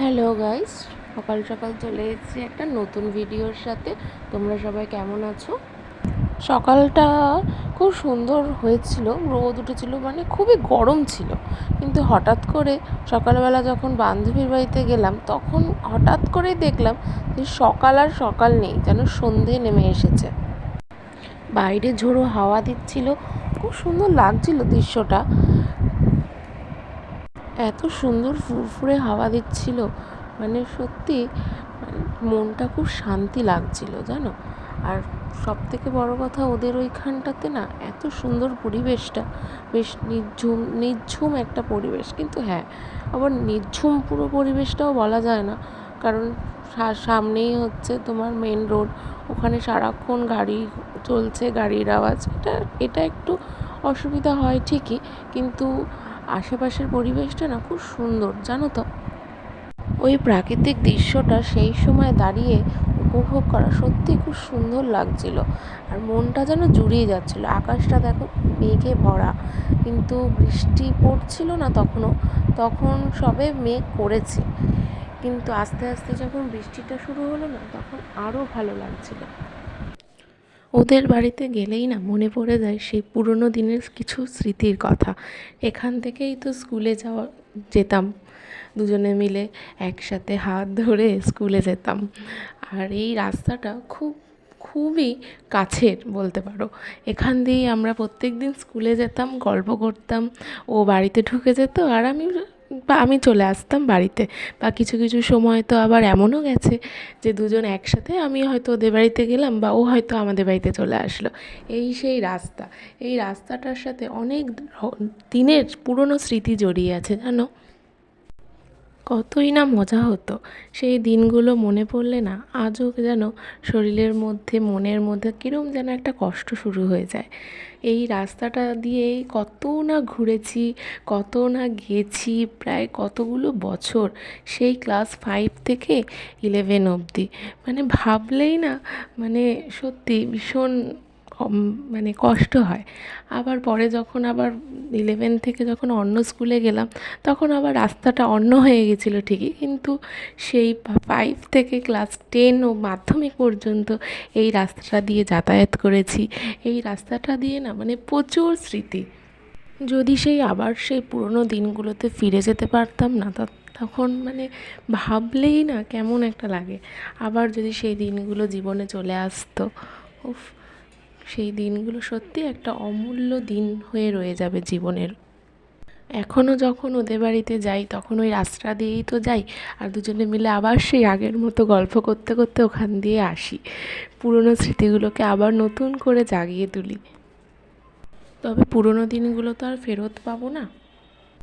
Hello guys, সকাল সকাল চলে এসেছি একটা নতুন ভিডিওর সাথে। তোমরা সবাই কেমন আছো? সকালটা খুব সুন্দর হয়েছিল, রোদ উঠেছিল মানে খুবই গরম ছিল। কিন্তু হঠাৎ করে সকালবেলা যখন বান্ধবীর বাড়িতে গেলাম, তখন হঠাৎ করেই দেখলাম যে সকাল আর সকাল নেই, যেন সন্ধে নেমে এসেছে। বাইরে ঝোড়ো হাওয়া দিচ্ছিল, খুব সুন্দর লাগছিল দৃশ্যটা। এত সুন্দর ফুরফুরে হাওয়া দিচ্ছিল। মানে সত্যি মানে মনটা খুব শান্তি লাগছিল, জানো? আর সব থেকে বড় কথা, ওদের ওইখানটাতে না এত সুন্দর পরিবেশটা। বেশ নির্ঝুম নির্ঝুম একটা পরিবেশ। কিন্তু হ্যাঁ আবার নির্ঝুম পুরো পরিবেশটাও বলা যায় না। কারণ সামনেই হচ্ছে তোমার মেন রোড ওখানে সারাক্ষণ গাড়ি চলছে, গাড়ির আওয়াজ। এটা এটা একটু অসুবিধা হয় ঠিকই। কিন্তু আশেপাশের পরিবেশটা না খুব সুন্দর, জানো তো। ওই প্রাকৃতিক দৃশ্যটা সেই সময় দাঁড়িয়ে উপভোগ করা সত্যি খুব সুন্দর লাগছিল। আর মনটা যেন জুড়িয়ে যাচ্ছিল। আকাশটা দেখো মেঘে ভরা, কিন্তু বৃষ্টি পড়ছিল না তখনও। তখন সবে মেঘ করেছে। কিন্তু আস্তে আস্তে যখন বৃষ্টিটা শুরু হলো না, তখন আরও ভালো লাগছিল। ওদের বাড়িতে গেলেই না মনে পড়ে যায় সেই পুরোনো দিনের কিছু স্মৃতির কথা। এখান থেকেই তো স্কুলে যাওয়া যেতাম। দুজনে মিলে একসাথে হাত ধরে স্কুলে যেতাম। আর এই রাস্তাটা খুব, খুবই কাছের বলতে পারো। এখান দিয়েই আমরা প্রত্যেক দিন স্কুলে যেতাম, গল্প করতাম। ও বাড়িতে ঢুকে যেত আর আমি বা আমি চলে আসতাম বাড়িতে। বা কিছু কিছু সময় তো আবার এমনও গেছে যে দুজন একসাথে আমি হয়তো ওদের বাড়িতে গেলাম বা ও হয়তো আমাদের বাড়িতে চলে আসলো। এই সেই রাস্তা। এই রাস্তাটার সাথে অনেক দিনের পুরনো স্মৃতি জড়িয়ে আছে, জানো? কতই না মজা হতো। সেই দিনগুলো মনে পড়লে না, আজও যেন শরীরের মধ্যে, মনের মধ্যে কীরকম যেন একটা কষ্ট শুরু হয়ে যায়। এই রাস্তাটা দিয়েই কত না ঘুরেছি, কত না গেছি প্রায় কতগুলো বছর সেই ক্লাস ফাইভ থেকে ইলেভেন অবধি। মানে ভাবলেই না মানে সত্যি ভীষণ মানে কষ্ট হয়। আবার পরে যখন আবার ইলেভেন থেকে যখন অন্য স্কুলে গেলাম, তখন আবার রাস্তাটা অন্য হয়ে গেছিল ঠিকই। কিন্তু সেই ফাইভ থেকে ক্লাস টেন ও মাধ্যমিক পর্যন্ত এই রাস্তাটা দিয়ে যাতায়াত করেছি। এই রাস্তাটা দিয়ে না মানে প্রচুর স্মৃতি। যদি সেই আবার সেই পুরোনো দিনগুলোতে ফিরে যেতে পারতাম না, তা, তখন মানে ভাবলেই না কেমন একটা লাগে। আবার যদি সেই দিনগুলো জীবনে চলে আসতো, উফ। সেই দিনগুলো সত্যি একটা অমূল্য দিন হয়ে রয়ে যাবে জীবনের। এখনও যখন ওদের বাড়িতে যাই, তখন ওই রাস্তা দিয়েই তো যাই, আর দুজনে মিলে আবার সেই আগের মতো গল্প করতে করতে ওখান দিয়ে আসি। পুরনো স্মৃতিগুলোকে আবার নতুন করে জাগিয়ে তুলি। তবে পুরনো দিনগুলো তো আর ফেরত পাবো না।